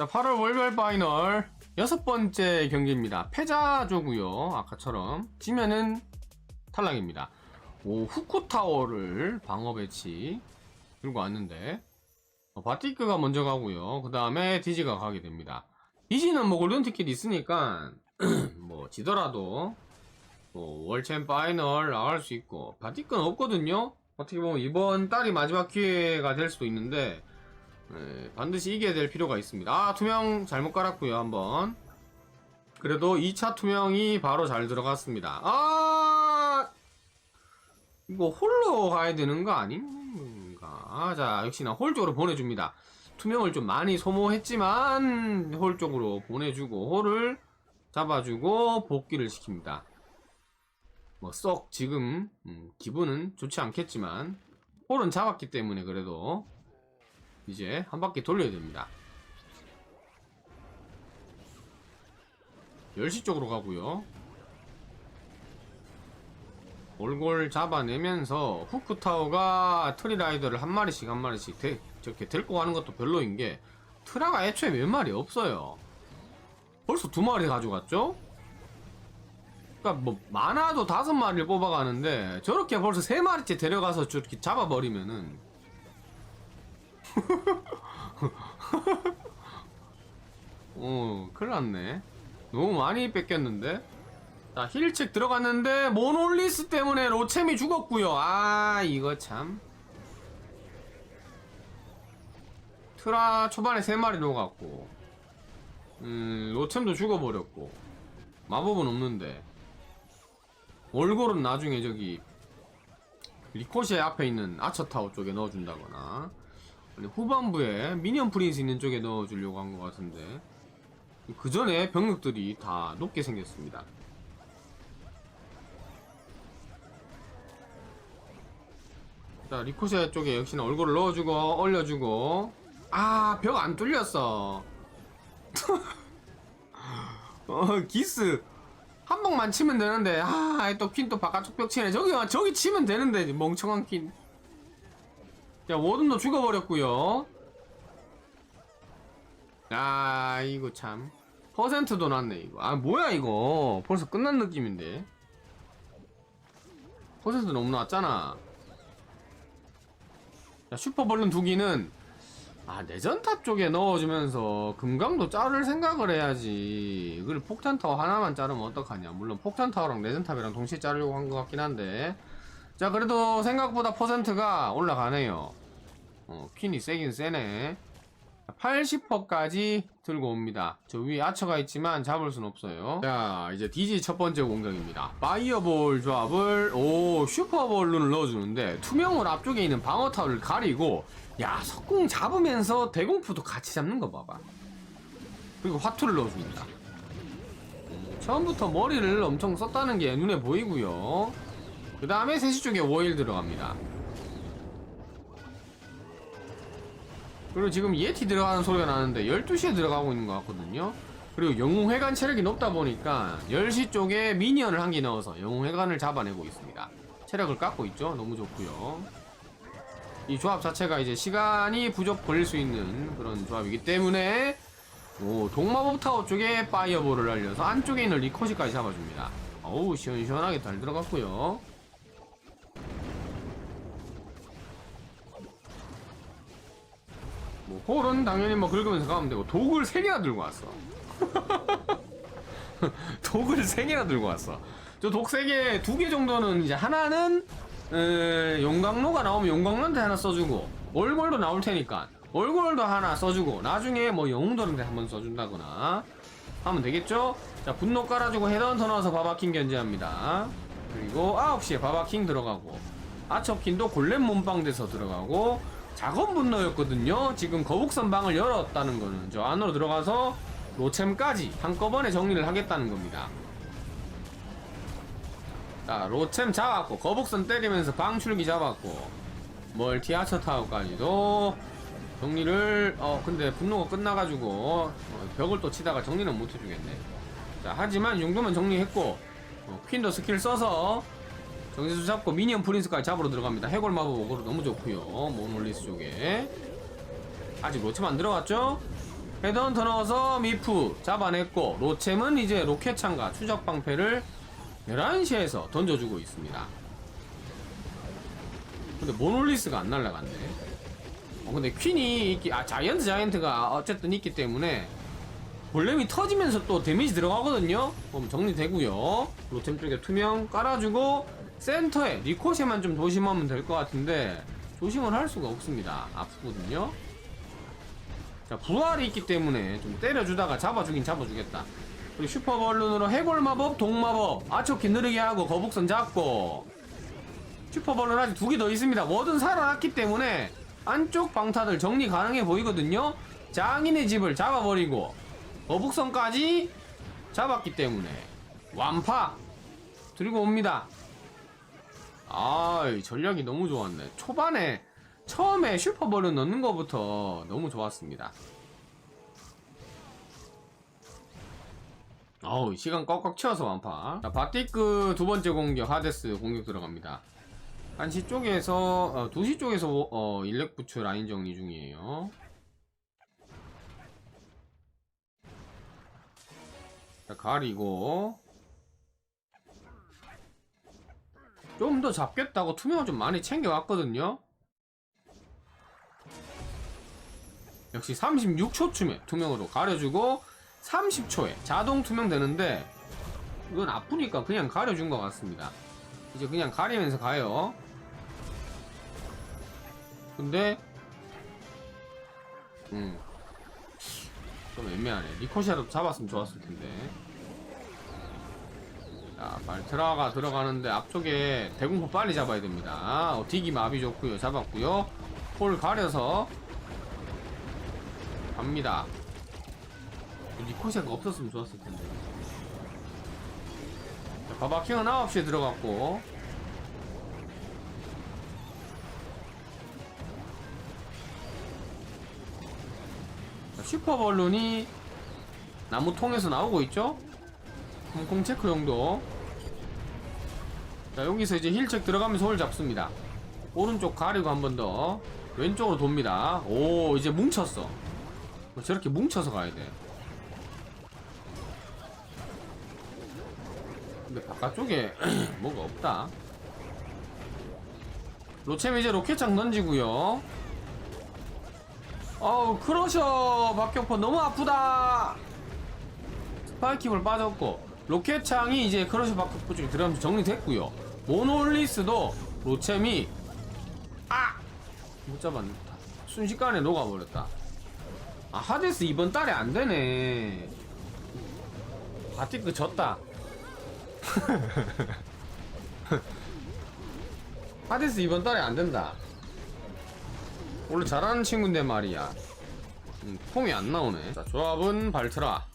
자, 8월 월별 파이널 여섯 번째 경기입니다. 패자조고요. 아까처럼 지면은 탈락입니다. 오 후쿠 타워를 방어 배치 들고 왔는데 어, 바티크가 먼저 가고요. 그 다음에 디지가 가게 됩니다. 디지는 뭐 골든 티켓 있으니까 뭐 지더라도 뭐 월챔 파이널 나갈 수 있고 바티크는 없거든요. 어떻게 보면 이번 달이 마지막 기회가 될 수도 있는데 네, 반드시 이겨야 될 필요가 있습니다. 아, 투명 잘못 깔았고요, 한번. 그래도 2차 투명이 바로 잘 들어갔습니다. 아! 이거 홀로 가야 되는 거 아닌가? 자, 역시나 홀 쪽으로 보내줍니다. 투명을 좀 많이 소모했지만, 홀 쪽으로 보내주고, 홀을 잡아주고, 복귀를 시킵니다. 뭐, 썩 지금, 음, 기분은 좋지 않겠지만, 홀은 잡았기 때문에 그래도, 이제 한 바퀴 돌려야 됩니다. 10시 쪽으로 가고요. 올골 잡아내면서 후크타워가 트리라이더를 한 마리씩 한 마리씩 데, 저렇게 데리고 가는 것도 별로인 게 트라가 애초에 몇 마리 없어요. 벌써 두 마리 가져갔죠? 그니까 뭐 많아도 다섯 마리를 뽑아가는데 저렇게 벌써 세 마리째 데려가서 저렇게 잡아버리면은 어, 큰일 났네. 너무 많이 뺏겼는데? 자, 힐책 들어갔는데, 모놀리스 때문에 로챔이 죽었고요 아, 이거 참. 트라 초반에 세 마리 녹았고, 음, 로챔도 죽어버렸고, 마법은 없는데, 월골은 나중에 저기, 리코시의 앞에 있는 아처타워 쪽에 넣어준다거나, 후반부에 미니언 프린스 있는 쪽에 넣어주려고 한 것 같은데 그 전에 병력들이 다 높게 생겼습니다. 자 리코시아 쪽에 역시나 얼굴을 넣어주고 올려주고. 아 벽 안 뚫렸어. 어 기스. 한 방만 치면 되는데 아또 퀸 또 바깥쪽 벽 치네. 저기 저기 치면 되는데 멍청한 퀸 자, 워든도 죽어버렸고요 아, 이거 참. 퍼센트도 났네, 이거. 아, 뭐야, 이거. 벌써 끝난 느낌인데. 퍼센트 너무 낮잖아. 자, 슈퍼벌룬 두기는, 아, 내전탑 쪽에 넣어주면서 금강도 자를 생각을 해야지. 이걸 폭탄타워 하나만 자르면 어떡하냐. 물론 폭탄타워랑 내전탑이랑 동시에 자르려고 한 것 같긴 한데. 자, 그래도 생각보다 퍼센트가 올라가네요. 어, 퀸이 세긴 세네. 80%까지 들고 옵니다. 저 위에 아처가 있지만 잡을 순 없어요. 자, 이제 DG 첫 번째 공격입니다. 파이어볼 조합을, 오, 슈퍼볼 룬을 넣어주는데, 투명을 앞쪽에 있는 방어타워를 가리고, 야, 석궁 잡으면서 대공포도 같이 잡는 거 봐봐. 그리고 화투를 넣어줍니다. 처음부터 머리를 엄청 썼다는 게 눈에 보이고요. 그 다음에 3시 쪽에 워일 들어갑니다. 그리고 지금 예티 들어가는 소리가 나는데 12시에 들어가고 있는 것 같거든요. 그리고 영웅회관 체력이 높다 보니까 10시 쪽에 미니언을 한 개 넣어서 영웅회관을 잡아내고 있습니다. 체력을 깎고 있죠. 너무 좋고요. 이 조합 자체가 이제 시간이 부족 걸릴 수 있는 그런 조합이기 때문에 오, 동마법 타워 쪽에 파이어볼을 날려서 안쪽에 있는 리코시까지 잡아줍니다. 어우 시원시원하게 잘 들어갔고요. 뭐 홀은 당연히 뭐 긁으면서 가면 되고 독을 3개나 들고 왔어. 독을 3개나 들고 왔어. 저독 3개 2개 정도는 이제 하나는 에, 용광로가 나오면 용광로한테 하나 써주고 얼굴도 나올 테니까 얼굴도 하나 써주고 나중에 뭐 영웅들한테 한번 써준다거나 하면 되겠죠? 자 분노 깔아주고 헤드헌터 넣어서 바바킹 견제합니다. 그리고 9시에 바바킹 들어가고 아처킨도 골렘 몸빵 돼서 들어가고 작업 분노였거든요. 지금 거북선 방을 열었다는 거는 저 안으로 들어가서 로챔까지 한꺼번에 정리를 하겠다는 겁니다. 자, 로챔 잡았고 거북선 때리면서 방출기 잡았고 멀티 아처 타워까지도 정리를 어 근데 분노가 끝나가지고 어, 벽을 또 치다가 정리는 못 해주겠네. 자, 하지만 이 정도면 정리했고 어, 퀸도 스킬 써서 정지수 잡고 미니언 프린스까지 잡으러 들어갑니다. 해골 마법 오거로 너무 좋고요. 모놀리스 쪽에 아직 로체만 안 들어갔죠? 헤드헌터 넣어서 미프 잡아냈고 로챔은 이제 로켓창과 추적 방패를 11시에서 던져주고 있습니다. 근데 모놀리스가 안 날라갔네. 어, 근데 퀸이 있기, 아, 자이언트 자이언트가 어쨌든 있기 때문에 볼렘이 터지면서 또 데미지 들어가거든요? 그럼 정리되고요 로템 쪽에 투명 깔아주고 센터에 리코시만 좀 조심하면 될 것 같은데 조심을 할 수가 없습니다. 아프거든요? 자, 부활이 있기 때문에 좀 때려주다가 잡아주긴 잡아주겠다. 그리고 슈퍼벌룬으로 해골 마법, 동마법, 아초키 느리게 하고 거북선 잡고 슈퍼벌룬 아직 두 개 더 있습니다. 뭐든 살아났기 때문에 안쪽 방타들 정리 가능해 보이거든요. 장인의 집을 잡아버리고 거북선까지 잡았기 때문에 완파 들고 옵니다. 아, 전략이 너무 좋았네. 초반에 처음에 슈퍼볼을 넣는 것부터 너무 좋았습니다. 어우, 시간 꽉꽉 채워서 완파. 자, 바티크 두 번째 공격, 하데스 공격 들어갑니다. 1시 쪽에서, 어, 2시 쪽에서, 어, 일렉부츠 라인 정리 중이에요. 가리고. 좀 더 잡겠다고 투명을 좀 많이 챙겨왔거든요. 역시 36초쯤에 투명으로 가려주고 30초에 자동 투명 되는데 이건 아프니까 그냥 가려준 것 같습니다. 이제 그냥 가리면서 가요. 근데 음. 좀 애매하네. 리코시라도 잡았으면 좋았을 텐데. 자, 발트라가 들어가는데 앞쪽에 대공포 빨리 잡아야 됩니다. 어, 디기 마비 좋고요. 잡았고요. 폴 가려서 갑니다. 리코시아가 없었으면 좋았을 텐데. 자, 바바킹은 9시에 들어갔고. 자, 슈퍼벌룬이 나무 통에서 나오고 있죠? 항공 체크 용도. 자, 여기서 이제 힐책 들어가면서 홀 잡습니다. 오른쪽 가리고 한 번 더. 왼쪽으로 돕니다. 오, 이제 뭉쳤어. 뭐 저렇게 뭉쳐서 가야 돼. 근데 바깥쪽에 뭐가 없다. 로챔 이제 로켓창 던지고요. 어우 크러셔 박격포 너무 아프다. 스파이킹을 빠졌고 로켓창이 이제 크러셔 박격포 쪽에 들어가면서 정리됐고요. 모놀리스도 로챔이 아! 못 잡았다. 순식간에 녹아버렸다. 아 하데스 이번 달에 안 되네. 바티크 졌다. 하데스 이번 달에 안 된다. 원래 잘하는 친구인데 말이야. 음, 폼이 안 나오네. 자, 조합은 발트라.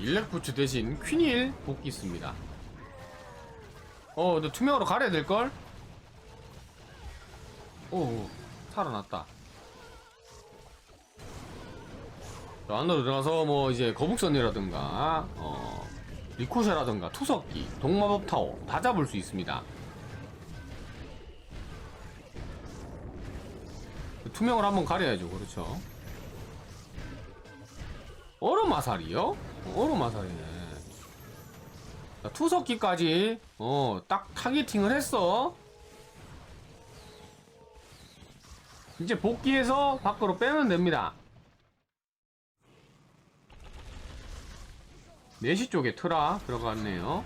일렉부츠 대신 퀸일 복귀 있습니다. 어, 근데 투명으로 가려야 될걸? 오, 살아났다. 저 안으로 들어가서 뭐 이제 거북선이라든가 어, 리코샤라든가 투석기, 동마법 타워 다 잡을 수 있습니다. 투명을 한번 가려야죠, 그렇죠? 얼음 아살이요? 아살이네. 자, 투석기까지 어, 딱 타겟팅을 했어. 이제 복귀해서 밖으로 빼면 됩니다. 4시 쪽에 트라 들어갔네요.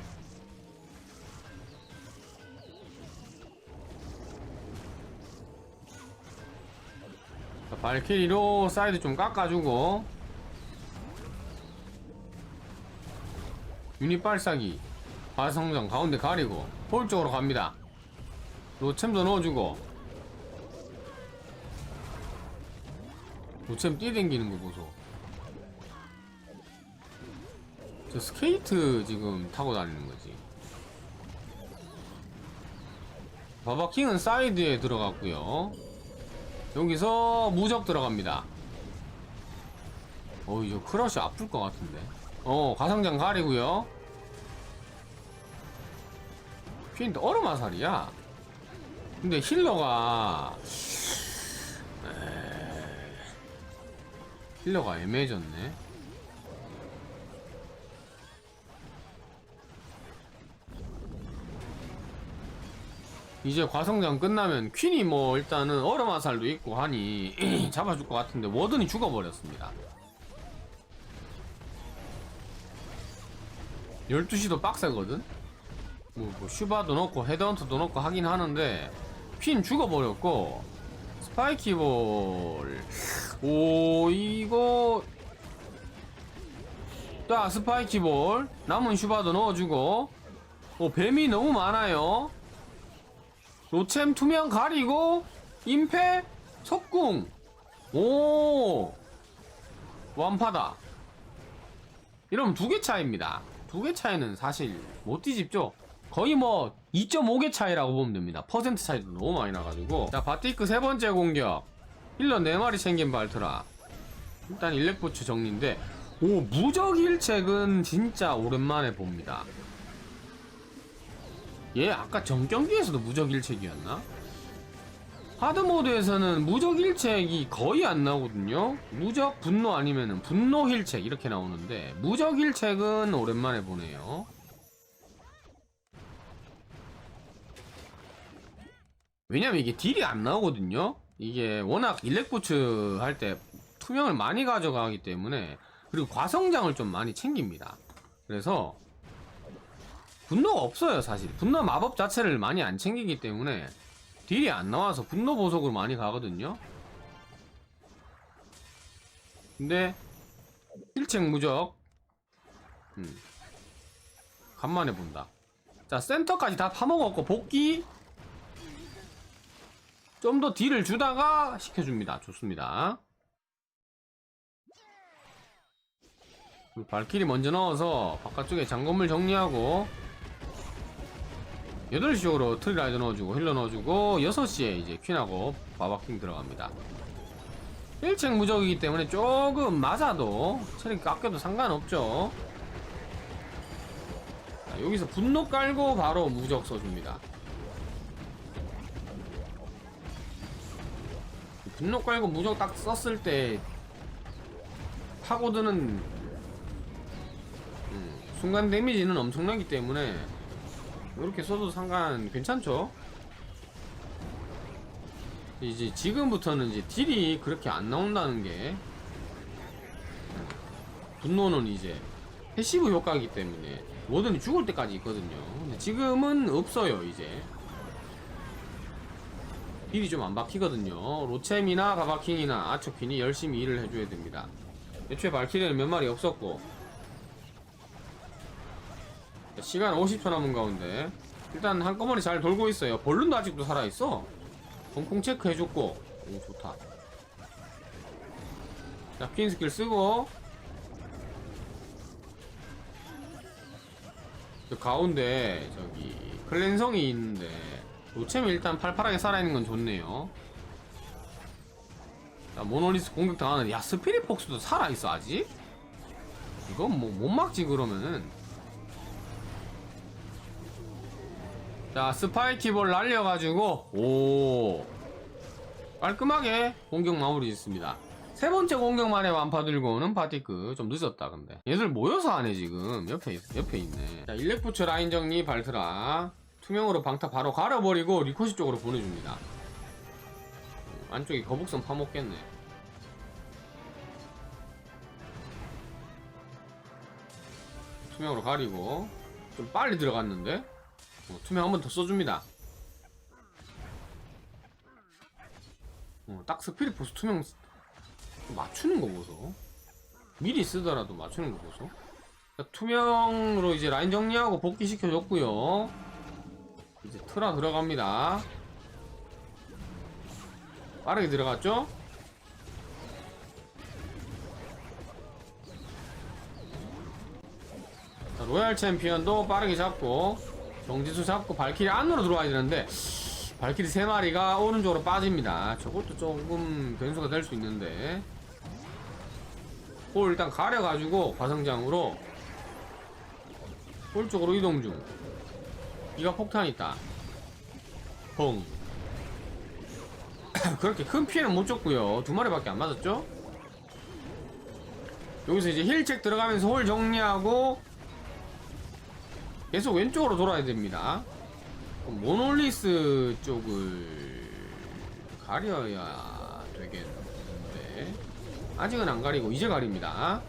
자, 발키리로 사이드 좀 깎아주고 유닛 발사기 화성정 가운데 가리고 홀 쪽으로 갑니다. 로챔도 넣어주고 로챔 뛰댕기는 거 보소. 저 스케이트 지금 타고 다니는 거지. 바바킹은 사이드에 들어갔고요. 여기서 무적 들어갑니다. 어이 저 크러쉬 아플 것 같은데. 어 가상장 가리고요. 퀸 얼음 화살이야. 근데 힐러가 에... 힐러가 애매해졌네. 이제 과성장 끝나면 퀸이 뭐 일단은 얼음 화살도 있고 하니 잡아줄 것 같은데 워든이 죽어버렸습니다. 12시도 빡세거든? 뭐, 뭐 슈바도 넣고 헤드헌터도 넣고 하긴 하는데 퀸 죽어버렸고 스파이키볼. 오 이거. 자 스파이키볼. 남은 슈바도 넣어주고. 오 뱀이 너무 많아요. 로챔 투명 가리고 임패 석궁. 오 완파다. 이러면 두 개 차이입니다 두 개 차이는 사실 못 뒤집죠? 거의 뭐 2.5개 차이라고 보면 됩니다. 퍼센트 차이도 너무 많이 나가지고. 자 바티크 세 번째 공격. 힐러 4마리 챙긴 발트라. 일단 일렉보츠 정리인데 오 무적 일책은 진짜 오랜만에 봅니다. 얘 아까 전 경기에서도 무적 일책이었나? 하드 모드에서는 무적 일책이 거의 안 나오거든요. 무적 분노 아니면은 분노 일책 이렇게 나오는데 무적 일책은 오랜만에 보네요. 왜냐면 이게 딜이 안 나오거든요. 이게 워낙 일렉보츠 할 때 투명을 많이 가져가기 때문에 그리고 과성장을 좀 많이 챙깁니다. 그래서 분노가 없어요 사실. 분노 마법 자체를 많이 안 챙기기 때문에 딜이 안 나와서 분노 보석으로 많이 가거든요. 근데 힐책 무적. 음. 간만에 본다. 자 센터까지 다 파먹었고 복귀. 좀 더 딜을 주다가 시켜줍니다. 좋습니다. 발키리 먼저 넣어서 바깥쪽에 장건물 정리하고 8시 쪽으로 트리라이더 넣어주고 힐러 넣어주고 6시에 이제 퀸하고 바바킹 들어갑니다. 1책 무적이기 때문에 조금 맞아도 체력 깎여도 상관없죠. 자, 여기서 분노 깔고 바로 무적 써줍니다. 분노 깔고 무적 딱 썼을 때 파고드는 음, 순간 데미지는 엄청나기 때문에 이렇게 써도 상관 괜찮죠? 이제 지금부터는 이제 딜이 그렇게 안 나온다는 게 분노는 이제 패시브 효과이기 때문에 뭐든 죽을 때까지 있거든요. 근데 지금은 없어요 이제. 딜이 좀 안 박히거든요. 로챔이나 바바킹이나 아초퀸이 열심히 일을 해줘야 됩니다. 애초에 발키리는 몇 마리 없었고 시간 50초 남은 가운데. 일단 한꺼번에 잘 돌고 있어요. 벌룬도 아직도 살아있어. 펑펑 체크 해줬고. 오 좋다. 자퀸 스킬 쓰고. 저 가운데 저기 클랜성이 있는데 로챔이 일단 팔팔하게 살아있는 건 좋네요. 자 모노리스 공격 당하는 야 스피릿 폭스도 살아있어 아직? 이건 뭐 못 막지 그러면은 자 스파이키볼 날려가지고. 오. 깔끔하게 공격 마무리 짓습니다. 세 번째 공격만에 완파 들고 오는 바티크 좀 늦었다 근데. 얘들 모여서 하네 지금. 옆에 있- 옆에 있네. 자 일렉부츠 라인 정리 발트라. 투명으로 방타 바로 갈아버리고 리코시 쪽으로 보내줍니다. 음, 안쪽에 거북선 파먹겠네. 투명으로 가리고. 좀 빨리 들어갔는데 어, 투명 한 번 더 써줍니다. 어, 딱 스피릿 보스 투명 쓰- 맞추는 거 보소. 미리 쓰더라도 맞추는 거 보소. 자, 투명으로 이제 라인 정리하고 복귀 시켜줬고요. 이제 트라 들어갑니다. 빠르게 들어갔죠? 자, 로얄 챔피언도 빠르게 잡고 정지수 잡고 발키리 안으로 들어와야 되는데 발키리 3마리가 오른쪽으로 빠집니다. 저것도 조금 변수가 될 수 있는데. 홀 일단 가려가지고 과성장으로 홀 쪽으로 이동 중. 이가 폭탄 있다. 펑 그렇게 큰 피해는 못 줬고요. 두 마리밖에 안 맞았죠? 여기서 이제 힐책 들어가면서 홀 정리하고 계속 왼쪽으로 돌아야 됩니다. 모놀리스 쪽을 가려야 되겠는데 아직은 안 가리고 이제 가립니다.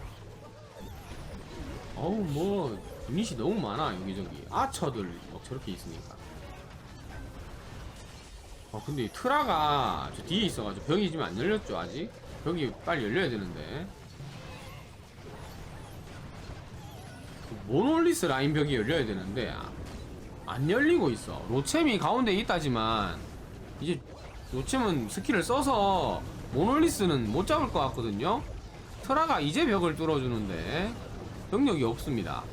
어우 뭐 유닛이 너무 많아 여기저기 아처들 막 저렇게 있으니까. 아 근데 이 트라가 저 뒤에 있어가지고 벽이 지금 안 열렸죠 아직? 벽이 빨리 열려야 되는데 모놀리스 라인 벽이 열려야 되는데 아, 안 열리고 있어. 로챔이 가운데 있다지만 이제 로챔은 스킬을 써서 모놀리스는 못 잡을 것 같거든요. 트라가 이제 벽을 뚫어주는데 병력이 없습니다.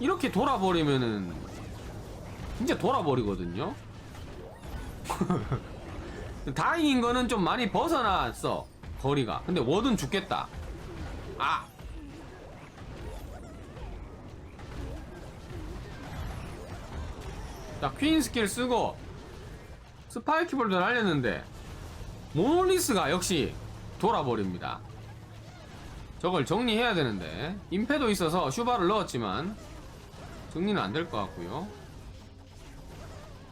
이렇게 돌아버리면은 진짜 돌아버리거든요. 다행인 거는 좀 많이 벗어났어 거리가. 근데 워든 죽겠다. 아 자, 퀸 스킬 쓰고 스파이크 볼도 날렸는데 모놀리스가 역시 돌아버립니다. 저걸 정리해야 되는데 임페도 있어서 슈바를 넣었지만 정리는 안 될 것 같고요.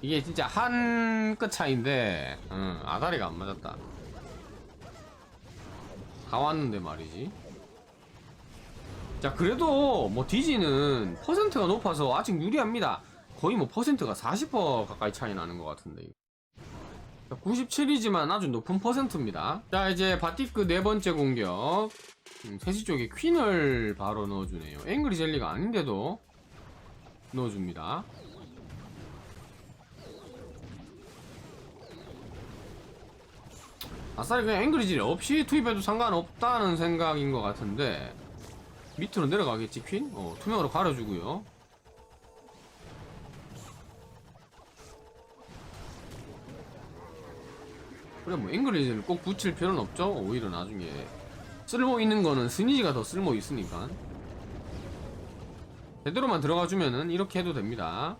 이게 진짜 한 끗 차인데 응, 아다리가 안 맞았다. 다 왔는데 말이지. 자 그래도 뭐 디지는 퍼센트가 높아서 아직 유리합니다. 거의 뭐 퍼센트가 40% 가까이 차이 나는 것 같은데. 97이지만 아주 높은 퍼센트입니다. 자 이제 바티크 네 번째 공격. 음, 3시 쪽에 퀸을 바로 넣어주네요. 앵그리 젤리가 아닌데도 넣어줍니다. 아싸리 그냥 앵그리 젤리 없이 투입해도 상관없다는 생각인 것 같은데 밑으로 내려가겠지 퀸? 어 투명으로 가려주고요. 그래 뭐 앵그리즈를 꼭 붙일 필요는 없죠. 오히려 나중에 쓸모 있는 거는 스니지가 더 쓸모 있으니까. 제대로만 들어가 주면은 이렇게 해도 됩니다.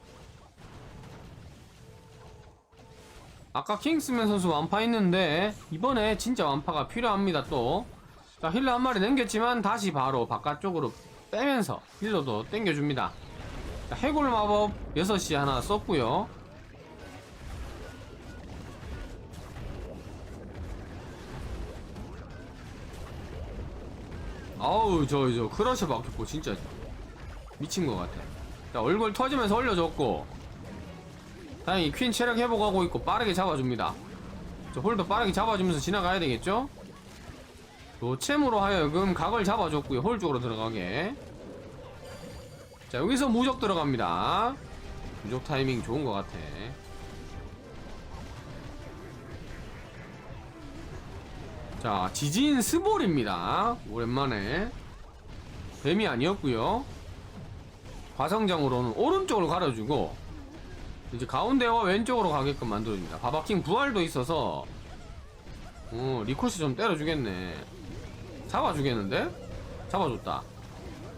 아까 킹스맨 선수 완파했는데 이번에 진짜 완파가 필요합니다 또. 자, 힐러 한 마리 남겼지만 다시 바로 바깥쪽으로 빼면서 힐러도 땡겨줍니다. 자, 해골 마법 6시 하나 썼고요 아우 저 저 크러셔 막혔고 진짜. 미친 것 같아. 자 얼굴 터지면서 올려줬고. 다행히 퀸 체력 회복하고 있고 빠르게 잡아줍니다. 저 홀도 빠르게 잡아주면서 지나가야 되겠죠? 노챔으로 하여금 각을 잡아줬고요 홀 쪽으로 들어가게. 자 여기서 무적 들어갑니다. 무적 타이밍 좋은 것 같아 자, 지진 스볼입니다. 오랜만에. 뱀이 아니었고요 과성장으로는 오른쪽으로 가려주고, 이제 가운데와 왼쪽으로 가게끔 만들어줍니다. 바바킹 부활도 있어서, 어, 리코스 좀 때려주겠네. 잡아주겠는데? 잡아줬다.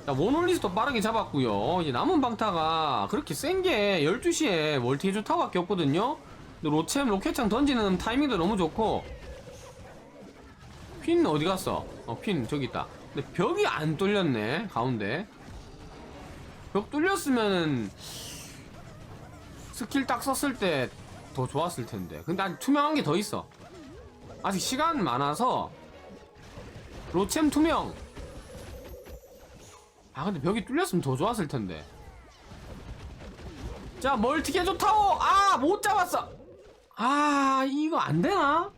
자, 모놀리스도 빠르게 잡았고요 이제 남은 방타가 그렇게 센 게 12시에 멀티 해줄 타워밖에 없거든요? 근데 로챔 로켓창 던지는 타이밍도 너무 좋고, 퀸 어디 갔어? 어, 퀸 저기 있다. 근데 벽이 안 뚫렸네, 가운데. 벽 뚫렸으면은, 스킬 딱 썼을 때 더 좋았을 텐데. 근데 아직 투명한 게 더 있어. 아직 시간 많아서, 로챔 투명! 아, 근데 벽이 뚫렸으면 더 좋았을 텐데. 자, 멀티게조 타워! 아, 못 잡았어! 아, 이거 안 되나?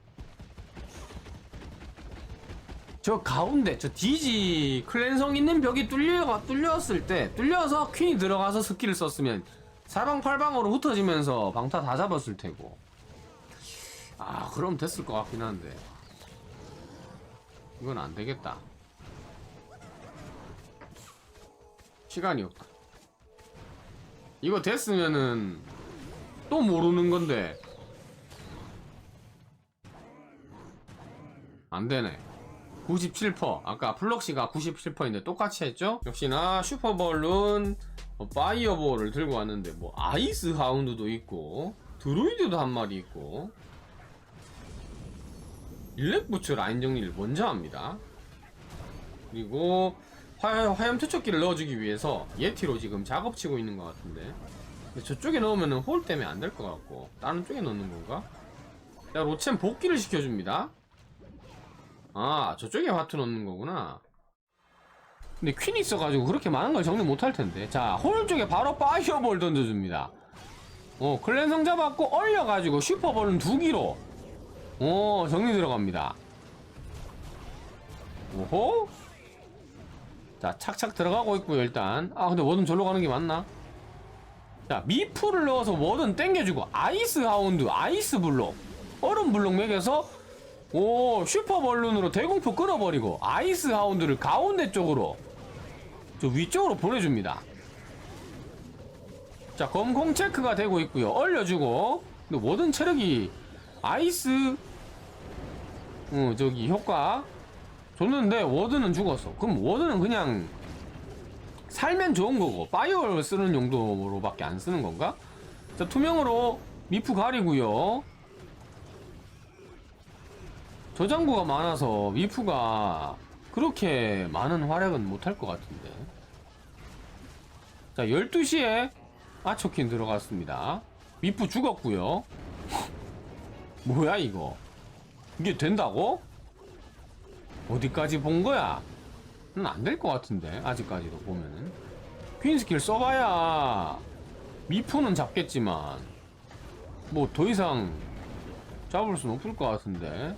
저 가운데 저 디지 클랜성 있는 벽이 뚫려 뚫렸을 때 뚫려서 퀸이 들어가서 스킬을 썼으면 사방팔방으로 흩어지면서 방타 다 잡았을 테고. 아 그럼 됐을 것 같긴 한데. 이건 안 되겠다. 시간이 없다. 이거 됐으면은 또 모르는 건데. 안 되네 97% 아까 플럭시가 97%인데 똑같이 했죠? 역시나 슈퍼벌룬 어, 파이어볼을 들고 왔는데 뭐 아이스 하운드도 있고 드루이드도 한 마리 있고. 일렉부츠 라인 정리를 먼저 합니다. 그리고 화, 화염 투척기를 넣어주기 위해서 예티로 지금 작업치고 있는 것 같은데. 저쪽에 넣으면 홀 때문에 안 될 것 같고 다른 쪽에 넣는 건가? 자 로첸 복귀를 시켜줍니다 아 저쪽에 화투 넣는 거구나. 근데 퀸이 있어가지고 그렇게 많은 걸 정리 못할 텐데. 자 홀 쪽에 바로 파이어볼 던져줍니다. 어 클랜성 잡았고 얼려가지고 슈퍼볼은 두 기로. 어 정리 들어갑니다. 오호. 자 착착 들어가고 있고요 일단. 아 근데 워든 절로 가는 게 맞나? 자 미프를 넣어서 워든 땡겨주고 아이스 하운드 아이스 블록. 얼음 블록 매겨서 오 슈퍼 벌룬으로 대공포 끊어버리고 아이스 하운드를 가운데 쪽으로 저 위쪽으로 보내줍니다. 자 검공 체크가 되고 있고요. 얼려주고. 근데 워든 체력이 아이스 어 저기 효과 줬는데 워드는 죽었어. 그럼 워드는 그냥 살면 좋은 거고 파이어를 쓰는 용도로 밖에 안 쓰는 건가? 자 투명으로 미프 가리고요 저장고가 많아서 미프가 그렇게 많은 활약은 못할 것 같은데. 자 12시에 아초킨 들어갔습니다. 미프 죽었고요. 뭐야 이거? 이게 된다고? 어디까지 본 거야? 안 될 것 같은데 아직까지도 보면은. 퀸 스킬 써봐야 미프는 잡겠지만 뭐 더 이상 잡을 순 없을 것 같은데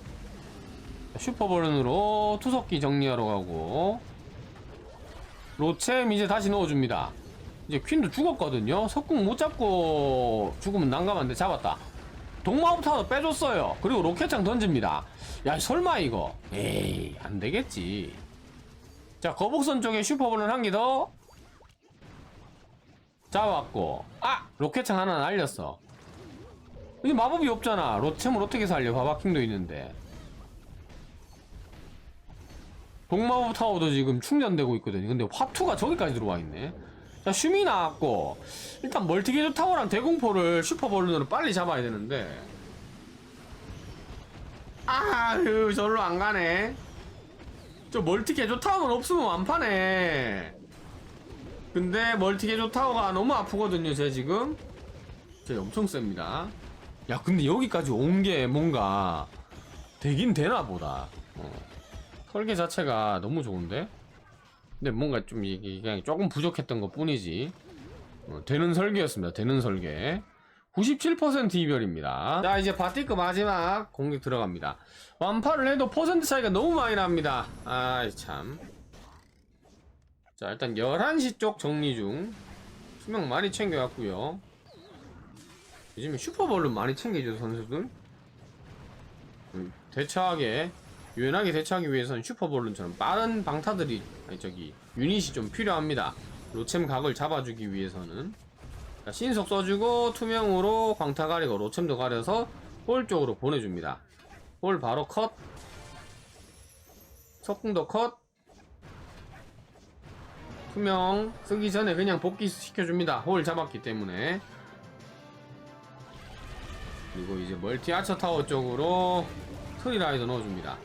슈퍼버런으로 투석기 정리하러 가고 로챔 이제 다시 넣어줍니다. 이제 퀸도 죽었거든요. 석궁 못 잡고 죽으면 난감한데 잡았다. 동마부터 빼줬어요. 그리고 로켓창 던집니다. 야 설마 이거? 에이 안되겠지. 자 거북선 쪽에 슈퍼볼은 한 개 더 잡았고 아! 로켓창 하나 날렸어. 이제 마법이 없잖아. 로챔을 어떻게 살려? 바바킹도 있는데 동마법 타워도 지금 충전되고 있거든요. 근데 화투가 저기까지 들어와 있네. 자 슈미 나왔고 일단 멀티게이트 타워랑 대공포를 슈퍼볼룬으로 빨리 잡아야 되는데. 아유 절로 안 가네. 저 멀티 개조 타워는 없으면 완파네 근데 멀티 개조 타워가 너무 아프거든요 제 지금. 제 엄청 셉니다. 야 근데 여기까지 온 게 뭔가 되긴 되나 보다. 어. 설계 자체가 너무 좋은데? 근데 뭔가 좀 이게 그냥 조금 부족했던 것 뿐이지. 어, 되는 설계였습니다. 되는 설계. 97% 이별입니다. 자 이제 바티크 마지막 공격 들어갑니다. 완파를 해도 퍼센트 차이가 너무 많이 납니다. 아이 참자 일단 11시 쪽 정리 중. 수명 많이 챙겨왔고요. 요즘에 슈퍼볼은 많이 챙기죠 선수들. 음, 대처하게 유연하게 대처하기 위해서는 슈퍼볼룬처럼 빠른 방타들이 아니 저기 유닛이 좀 필요합니다. 로챔 각을 잡아주기 위해서는. 자, 신속 써주고 투명으로 광타 가리고 로챔도 가려서 볼 쪽으로 보내줍니다. 볼 바로 컷. 석궁도 컷. 투명. 쓰기 전에 그냥 복귀 시켜줍니다. 홀 잡았기 때문에. 그리고 이제 멀티 아처 타워 쪽으로 트리라이더 넣어줍니다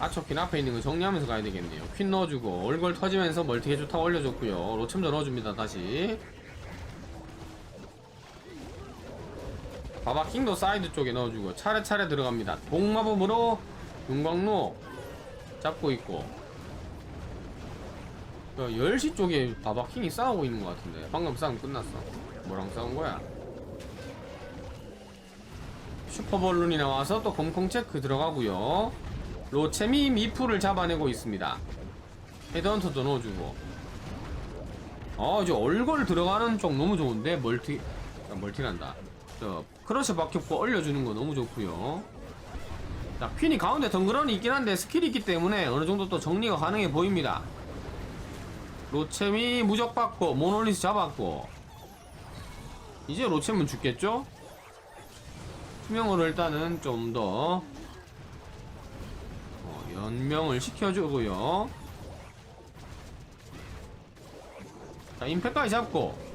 아초킨 앞에 있는 거 정리하면서 가야 되겠네요. 퀸 넣어주고 얼굴 터지면서 멀티 해주 타 올려줬고요. 로챔도 넣어줍니다 다시. 바바 킹도 사이드 쪽에 넣어주고 차례차례 들어갑니다. 동마법으로 윤광로 잡고 있고. 10시 쪽에 바바킹이 싸우고 있는 것 같은데. 방금 싸움 끝났어. 뭐랑 싸운 거야? 슈퍼볼룬이 나와서 또 검콩 체크 들어가고요 로체미 미프를 잡아내고 있습니다. 헤드헌터도 넣어주고. 어 이제 얼굴 들어가는 쪽 너무 좋은데? 멀티 아, 멀티란다. 저 크러쉬 박혔고 얼려주는 거 너무 좋고요. 자 퀸이 가운데 덩그러니 있긴 한데 스킬이 있기 때문에 어느 정도 또 정리가 가능해 보입니다. 로체미 무적 받고 모놀리스 잡았고. 이제 로체은 죽겠죠? 투명으로 일단은 좀더 어, 연명을 시켜주고요 자 임팩까지 잡고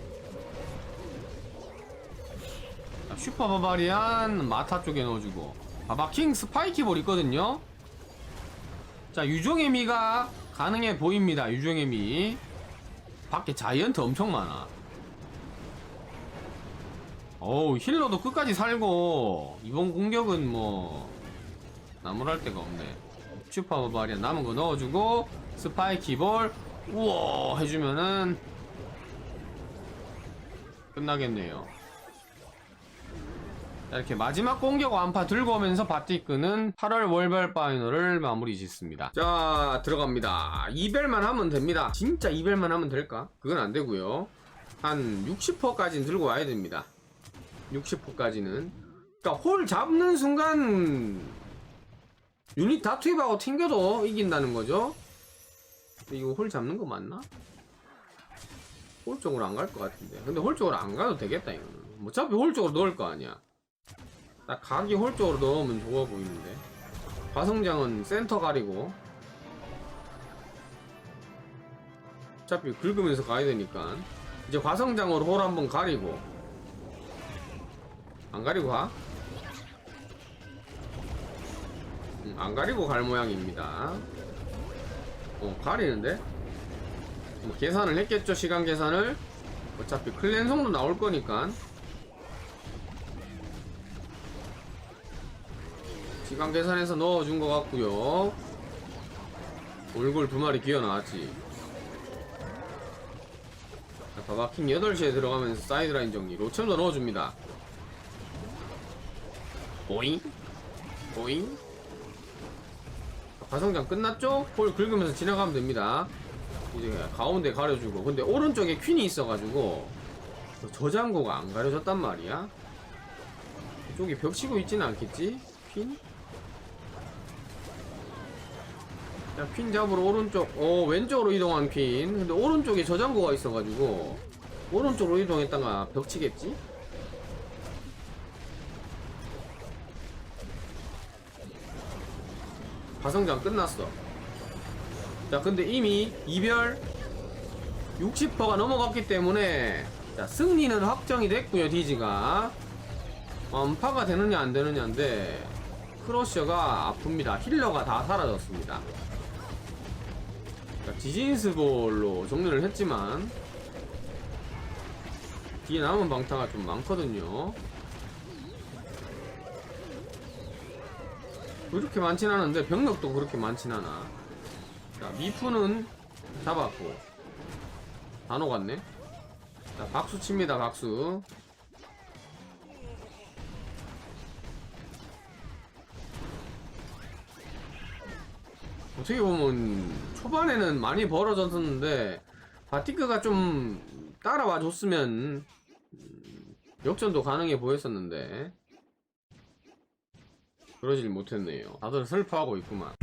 자, 슈퍼 바바리안 마타 쪽에 넣어주고 바바킹 스파이키볼 있거든요. 자, 유종의 미가 가능해 보입니다. 유종의 미. 밖에 자이언트 엄청 많아. 어우, 힐러도 끝까지 살고, 이번 공격은 뭐, 나무랄 데가 없네. 슈퍼 바리안 남은 거 넣어주고, 스파이키 볼, 우와, 해주면은, 끝나겠네요. 자, 이렇게 마지막 공격 완파 들고 오면서 바티크는 8월 월별 파이널을 마무리 짓습니다. 자, 들어갑니다. 이별만 하면 됩니다. 진짜 이별만 하면 될까? 그건 안 되고요. 한 60%까지는 들고 와야 됩니다. 60%까지는. 그러니까 홀 잡는 순간 유닛 다 투입하고 튕겨도 이긴다는 거죠. 이거 홀 잡는 거 맞나? 홀 쪽으로 안 갈 것 같은데. 근데 홀 쪽으로 안 가도 되겠다, 이거는. 뭐 어차피 홀 쪽으로 넣을 거 아니야. 딱 각이 홀 쪽으로 넣으면 좋아 보이는데. 화성장은 센터 가리고. 어차피 긁으면서 가야 되니까. 이제 화성장으로 홀 한번 가리고. 안 가리고 가? 음, 안 가리고 갈 모양입니다. 어, 가리는데? 뭐 계산을 했겠죠 시간 계산을? 어차피 클랜성도 나올 거니까. 시간 계산해서 넣어준 것 같고요. 얼굴 두 마리 기어 나왔지. 자, 바바킹 8시에 들어가면서 사이드라인 정리. 로챔도 넣어줍니다. 보잉? 보잉 가성장 끝났죠? 볼 긁으면서 지나가면 됩니다 이제 가운데 가려주고 근데 오른쪽에 퀸이 있어가지고 저장고가 안 가려졌단 말이야 이쪽에 벽 치고 있지는 않겠지? 퀸? 자, 퀸 잡으러 오른쪽 어 왼쪽으로 이동한 퀸 근데 오른쪽에 저장고가 있어가지고 오른쪽으로 이동했다가 벽 치겠지? 가성장 끝났어. 자 근데 이미 이별 60%가 넘어갔기 때문에 자 승리는 확정이 됐고요 디지가. 완파가 되느냐 안 되느냐인데 크러셔가 아픕니다. 힐러가 다 사라졌습니다. 자, 디진스볼로 정리를 했지만 뒤에 남은 방타가 좀 많거든요 그렇게 많진 않은데 병력도 그렇게 많진 않아. 자, 미프는 잡았고. 다 녹았네. 자, 박수 칩니다 박수. 어떻게 보면 초반에는 많이 벌어졌었는데 바티크가 좀 따라와 줬으면 음, 역전도 가능해 보였었는데 그러질 못했네요. 다들 슬퍼하고 있구만